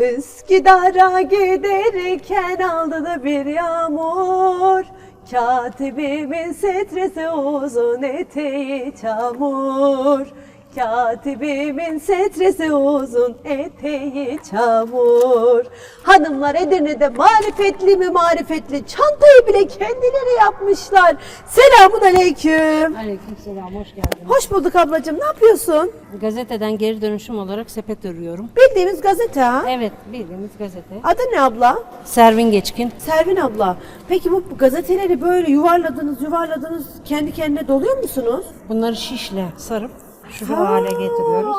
Üsküdar'a giderken aldı da bir yağmur. Katibimin stresi uzun eteği çamur Katibimin stresi uzun eteği çamur Hanımlar Edirne'de marifetli mi marifetli çantayı bile kendileri yapmışlar Selamun aleyküm Aleykümselam, hoş geldin. Hoş bulduk ablacığım ne yapıyorsun? Gazeteden geri dönüşüm olarak sepet örüyorum. Bildiğimiz gazete ha? Evet, bildiğimiz gazete. Adı ne abla? Servin Geçkin. Servin abla. Peki bu gazeteleri böyle yuvarladınız yuvarladınız kendi kendine doluyor musunuz? Bunları şişle sarıp şu hale getiriyoruz.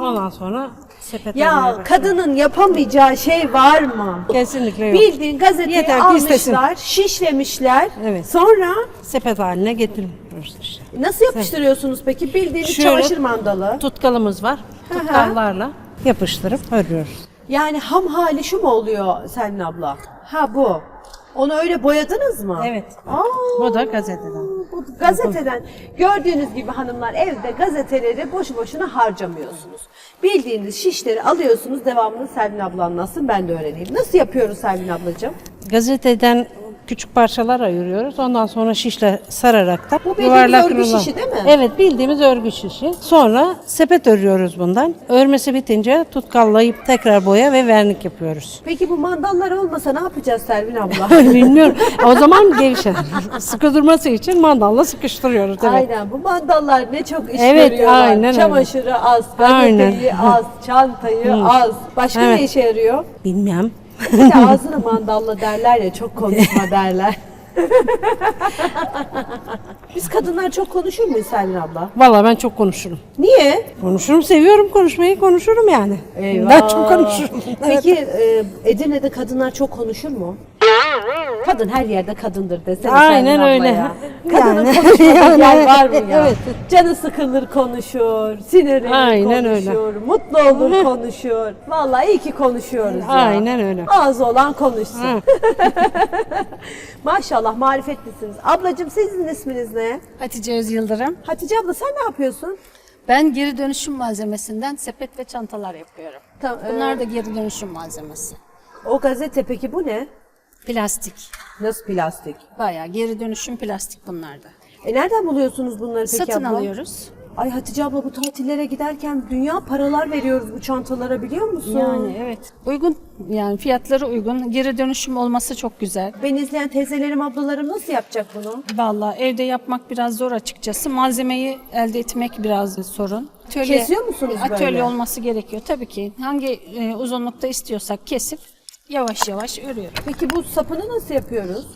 Ondan sonra sepet örmeye Ya başlıyoruz. kadının yapamayacağı şey var mı? Kesinlikle yok. Bildiğin gazeteyi Yeter ki almışlar, istesin. şişlemişler. Evet. Sonra Sepet haline getiriyoruz işte. nasıl yapıştırıyorsunuz peki? Bildiğiniz Şöyle- çamaşır mandalı. Tutkalımız var. Tutkallarla yapıştırıp örüyoruz. Yani ham hali şu mu oluyor Selin abla? Ha bu. Onu öyle boyadınız mı? Evet. Aa, Bu da gazeteden. bu gazeteden gördüğünüz gibi hanımlar evde gazeteleri boşu boşuna harcamıyorsunuz. Bildiğiniz şişleri alıyorsunuz devamını Selin abla anlatsın ben de öğreneyim. Nasıl yapıyoruz Selin ablacığım? Gazeteden küçük parçalar ayırıyoruz. Ondan sonra şişle sararak da Bu bildiğimiz örgü rulo. şişi değil mi? Evet bildiğimiz örgü şişi. Sonra sepet örüyoruz bundan. Örmesi bitince tutkallayıp tekrar boya ve vernik yapıyoruz. Peki bu mandallar olmasa ne yapacağız Selvin abla? Bilmiyorum. O zaman gevşer. Sıkı durması için mandalla sıkıştırıyoruz. Evet. Aynen bu mandallar ne çok iş Evet, görüyorlar. aynen öyle. Çamaşırı az, gazeteyi Aynen. az, çantayı az. Başka ne Evet. işe yarıyor? Bilmem. Bir de ağzını mandalla derler ya çok konuşma derler. Biz kadınlar çok konuşur muyuz Selin abla? Vallahi ben çok konuşurum. Niye? Konuşurum, seviyorum konuşmayı, konuşurum yani. Eyvah. Ben çok konuşurum. Peki e, Edirne'de kadınlar çok konuşur mu? Kadın her yerde kadındır desene Aynen Selin abla öyle. ya. Kadının Yani. konuşmadığı Yani. yer var mı ya? Evet. Canı sıkılır konuşur, sinirlenir Aynen konuşur, mutlu olur konuşur. Vallahi iyi ki konuşuyoruz ya. Aynen öyle. Ağzı olan konuşsun. Maşallah marifetlisiniz. Ablacığım sizin isminiz ne? Hatice Öz Yıldırım. Hatice abla sen ne yapıyorsun? Ben geri dönüşüm malzemesinden sepet ve çantalar yapıyorum. Tam- Bunlar da geri dönüşüm malzemesi. O gazete peki bu ne? Plastik. Nasıl plastik? Bayağı geri dönüşüm plastik bunlar da. E nereden buluyorsunuz bunları peki Satın abla? alıyoruz. Ay Hatice abla bu tatillere giderken dünya paralar veriyoruz bu çantalara biliyor musun? Yani evet. Uygun yani fiyatları uygun. Geri dönüşüm olması çok güzel. Beni izleyen teyzelerim, ablalarım nasıl yapacak bunu? Vallahi evde yapmak biraz zor açıkçası. Malzemeyi elde etmek biraz sorun. Atölye, Kesiyor musunuz Atölye böyle? olması gerekiyor tabii ki. Hangi e, uzunlukta istiyorsak kesip yavaş yavaş örüyoruz. Peki bu sapını nasıl yapıyoruz?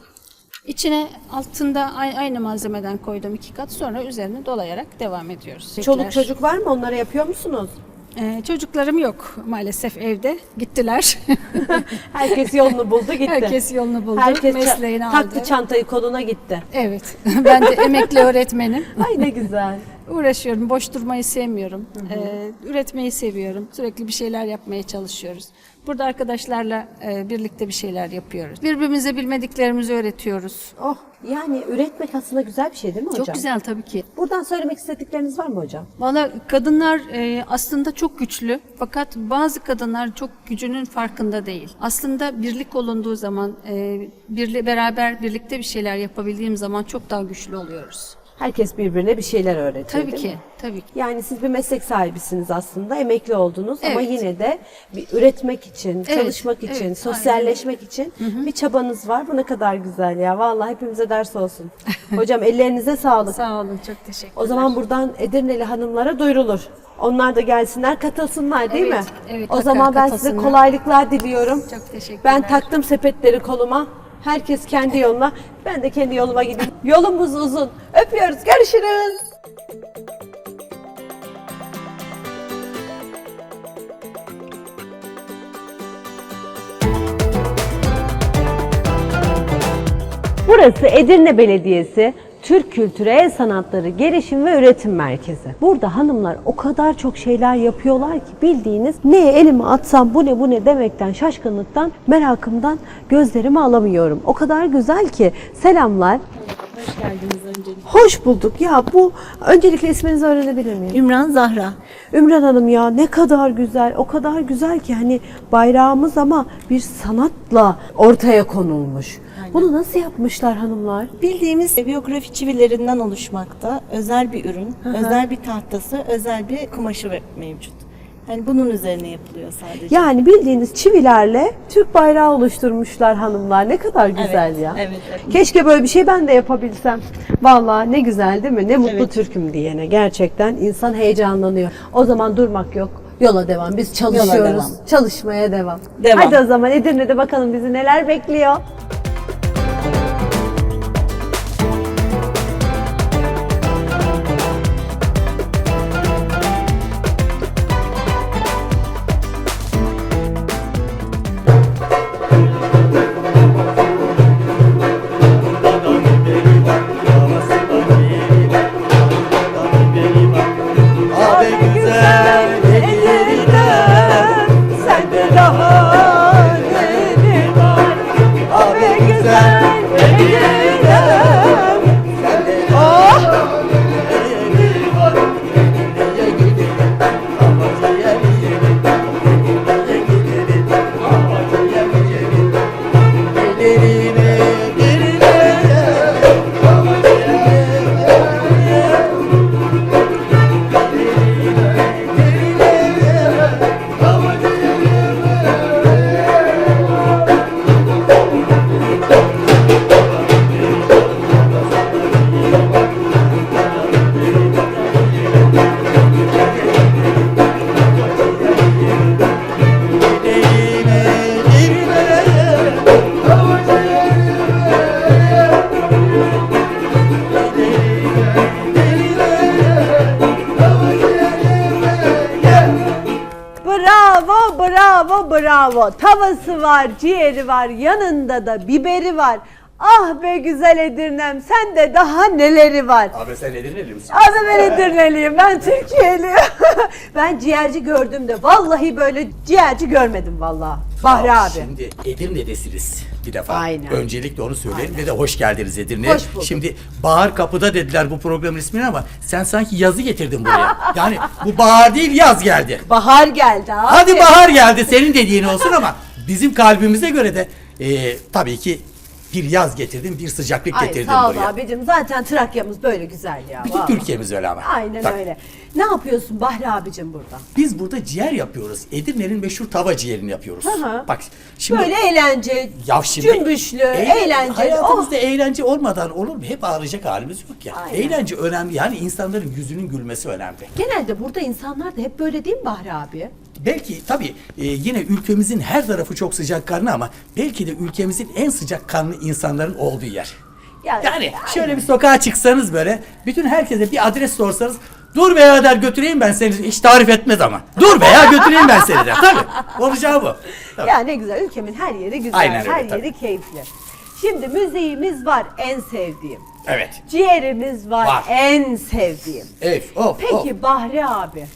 İçine altında aynı malzemeden koydum iki kat sonra üzerine dolayarak devam ediyoruz. Çoluk çocuk var mı? Onları yapıyor musunuz? Ee, çocuklarım yok maalesef evde. Gittiler. Herkes yolunu buldu gitti. Herkes yolunu buldu. Herkes mesleğini taktı aldı. çantayı koluna gitti. Evet. ben de emekli öğretmenim. Ay ne güzel. Uğraşıyorum. Boş durmayı sevmiyorum. Ee, üretmeyi seviyorum. Sürekli bir şeyler yapmaya çalışıyoruz. Burada arkadaşlarla e, birlikte bir şeyler yapıyoruz. Birbirimize bilmediklerimizi öğretiyoruz. Oh yani üretmek aslında güzel bir şey değil mi hocam? Çok güzel tabii ki. Buradan söylemek istedikleriniz var mı hocam? Valla kadınlar e, aslında çok güçlü fakat bazı kadınlar çok gücünün farkında değil. Aslında birlik olunduğu zaman, e, birli, beraber birlikte bir şeyler yapabildiğim zaman çok daha güçlü oluyoruz. Herkes birbirine bir şeyler öğretiyor Tabii değil ki, mi? tabii ki. Yani siz bir meslek sahibisiniz aslında, emekli oldunuz ama Evet. yine de bir üretmek için, Evet, çalışmak evet, için, aynen sosyalleşmek için bir çabanız var. Bu ne kadar güzel ya. Vallahi hepimize ders olsun. Hocam ellerinize sağlık. Sağ olun, çok teşekkürler. O zaman buradan Edirneli hanımlara duyurulur. Onlar da gelsinler, katılsınlar değil Evet, mi? evet, o zaman ben size katılsınlar. kolaylıklar diliyorum. Çok teşekkürler. Ben taktım sepetleri koluma. Herkes kendi yoluna. Ben de kendi yoluma gideyim. Yolumuz uzun. Öpüyoruz. Görüşürüz. Burası Edirne Belediyesi Türk Kültürü El Sanatları Gelişim ve Üretim Merkezi. Burada hanımlar o kadar çok şeyler yapıyorlar ki bildiğiniz neye elime atsam bu ne bu ne demekten şaşkınlıktan merakımdan gözlerimi alamıyorum. O kadar güzel ki selamlar. Hoş geldiniz öncelikle. Hoş bulduk. Ya bu öncelikle isminizi öğrenebilir miyim? Ümran Zahra. Ümran Hanım ya ne kadar güzel. O kadar güzel ki hani bayrağımız ama bir sanatla ortaya konulmuş. Bunu nasıl yapmışlar hanımlar? Bildiğimiz biyografi çivilerinden oluşmakta. Özel bir ürün, özel bir tahtası, özel bir kumaşı mevcut. Yani bunun üzerine yapılıyor sadece. Yani bildiğiniz çivilerle Türk bayrağı oluşturmuşlar hanımlar. Ne kadar güzel Evet, ya. evet, evet. Keşke böyle bir şey ben de yapabilsem. Vallahi ne güzel değil mi? Ne mutlu Evet. Türk'üm diyene. Gerçekten insan heyecanlanıyor. O zaman durmak yok. Yola devam. Biz çalışıyoruz. devam. Çalışmaya devam. Devam. Hadi o zaman Edirne'de bakalım bizi neler bekliyor. Abi Tavası var, ciğeri var, yanında da biberi var. Ah be güzel Edirnem, sende daha neleri var. Abi sen Edirne'li misin? Abi ben Edirneliyim, ben Türkiye'liyim. ben ciğerci gördüm de vallahi böyle ciğerci görmedim vallahi. Bahri abi. Şimdi Edirne'desiniz bir defa. Aynen. Öncelikle onu söyleyelim ve de hoş geldiniz Edirne'ye. Hoş bulduk. Şimdi Bahar Kapı'da dediler bu programın ismini ama sen sanki yazı getirdin buraya. yani bu bahar değil yaz geldi. Bahar geldi abi. Hadi bahar geldi senin dediğin olsun ama bizim kalbimize göre de e, tabii ki bir yaz getirdim, bir sıcaklık Ay getirdim sağ ol buraya. abicim. Zaten Trakya'mız böyle güzel ya. Bütün vallahi. Türkiye'miz öyle ama. Aynen Tabii. öyle. Ne yapıyorsun Bahri abicim burada? Biz burada ciğer yapıyoruz. Edirne'nin meşhur tava ciğerini yapıyoruz. Hı. Bak şimdi Böyle eğlence, Ya şimdi cümbüşlü, eğlen- eğlenceli. Oh. Hayatımızda eğlence olmadan olur mu? Hep ağlayacak halimiz yok ya. Aynen. Eğlence önemli. Yani insanların yüzünün gülmesi önemli. Genelde burada insanlar da hep böyle değil mi Bahri abi? Belki tabii e, yine ülkemizin her tarafı çok sıcakkanlı ama belki de ülkemizin en sıcakkanlı insanların olduğu yer. Yani- Yani şöyle bir sokağa çıksanız böyle bütün herkese bir adres sorsanız dur veya der götüreyim ben seni hiç tarif etmez ama. Dur veya götüreyim ben seni der. Tabii. Olacağı bu. Tabii. Ya ne güzel ülkemin her yeri güzel, Aynen öyle, her tabii. yeri keyifli. Şimdi müziğimiz var en sevdiğim. Evet. Ciğerimiz var, Var. en sevdiğim. Evet. Oh, Peki oh. Bahri abi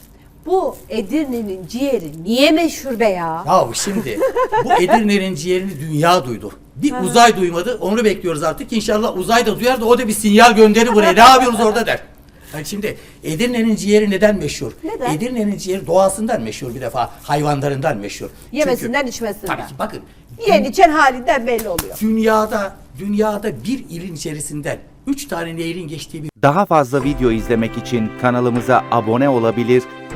bu Edirne'nin ciğeri niye meşhur be ya? Ya şimdi bu Edirne'nin ciğerini dünya duydu. Bir uzay duymadı. Onu bekliyoruz artık. İnşallah uzay da duyar da o da bir sinyal gönderir buraya. Ne yapıyoruz orada der. Yani şimdi Edirne'nin ciğeri neden meşhur? Neden? Edirne'nin ciğeri doğasından meşhur bir defa. Hayvanlarından meşhur. Yemesinden Çünkü- içmesinden. Tabii ki bakın. Yiyen içen halinden belli oluyor. Dünyada dünyada bir ilin içerisinden üç tane nehrin geçtiği bir Daha fazla video izlemek için kanalımıza abone olabilir,